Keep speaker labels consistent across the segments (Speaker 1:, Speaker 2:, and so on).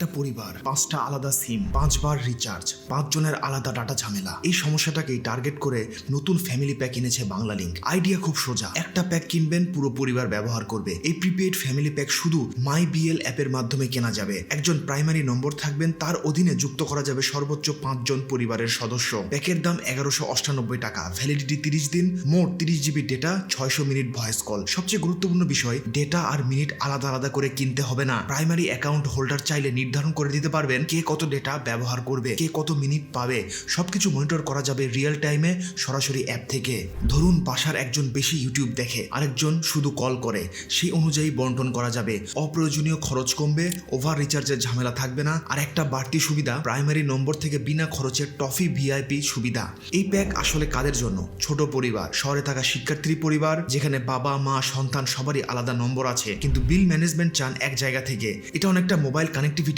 Speaker 1: একটা পরিবার, পাঁচটা আলাদা সিম, পাঁচবার রিচার্জ পাঁচজনের আলাদা ডাটা ঝামেলা। এই সমস্যাটাকেই টার্গেট করে নতুন ফ্যামিলি প্যাক এনেছে বাংলা লিঙ্ক আইডিয়া খুব সোজা। একটা প্যাক কিনবেন, পুরো পরিবার ব্যবহার করবে। এই প্রিপেড ফ্যামিলি প্যাক শুধু মাই বিএল অ্যাপের মাধ্যমে কেনা যাবে। একজন প্রাইমারি নম্বর থাকবেন, তার অধীনে যুক্ত করা যাবে সর্বোচ্চ পাঁচজন পরিবারের সদস্য। প্যাকের দাম এগারোশো অষ্টানব্বই টাকা। ভ্যালিডিটি তিরিশ দিন, মোট তিরিশ জিবি ডেটা ছয়শো মিনিট ভয়েস কল সবচেয়ে গুরুত্বপূর্ণ বিষয় ডেটা আর মিনিট আলাদা আলাদা করে কিনতে হবে না। প্রাইমারি অ্যাকাউন্ট হোল্ডার চাইলে নির্ধারণ করে দিতে পারবেন কে কত ডেটা ব্যবহার করবে, কে কত মিনিট পাবে, সবকিছু মনিটর করা যাবে রিয়েল টাইমে সরাসরি অ্যাপ থেকে। ধরুন বাসার একজন বেশি ইউটিউব দেখে, আরেকজন শুধু কল করে, সেই অনুযায়ী বন্টন করা যাবে। অপ্রয়োজনীয় খরচ কমবে ওভার রিচার্জের ঝামেলা থাকবে না, আর একটা বাড়তি সুবিধা প্রাইমারি নম্বর থেকে বিনা খরচে টফি ভিআইপি সুবিধা। এই প্যাক আসলে কাদের জন্য? ছোট পরিবার, শহরে থাকা শিক্ষার্থী পরিবার, যেখানে বাবা, মা, সন্তান সবারই আলাদা নম্বর আছে, কিন্তু বিল ম্যানেজমেন্ট চান এক জায়গা থেকে। এটা অনেকটা মোবাইল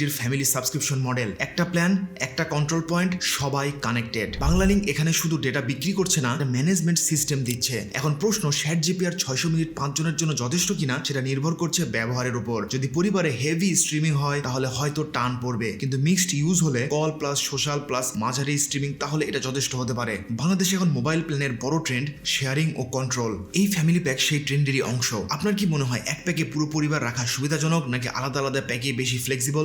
Speaker 1: কানেক্টিভিটির ফ্যামিলি সাবস্ক্রিপশন মডেল একটা প্ল্যান একটা কন্ট্রোল পয়েন্ট সবাই কানেক্টেড বাংলা লিঙ্ক এখানে শুধু ডেটা বিক্রি করছে না ম্যানেজমেন্ট সিস্টেম দিচ্ছে। এখন প্রশ্ন ষাট জিপি আর ছয়শো মিনিট পাঁচজনের জন্য যথেষ্ট কিনা, সেটা নির্ভর করছে ব্যবহারের উপর। যদি পরিবারে হেভি স্ট্রিমিং হয়, তাহলে হয়তো টান পড়বে। কিন্তু মিক্সড ইউজ হলে কল প্লাস সোশ্যাল প্লাস মাঝারি স্ট্রিমিং তাহলে এটা যথেষ্ট হতে পারে। বাংলাদেশে এখন মোবাইল প্ল্যানের বড় ট্রেন্ড শেয়ারিং ও কন্ট্রোল এই ফ্যামিলি প্যাক সেই ট্রেন্ডেরই অংশ। আপনার কি মনে হয়, এক প্যাকে পুরো পরিবার রাখা সুবিধাজনক, নাকি আলাদা আলাদা প্যাকে বেশি ফ্লেক্সিবল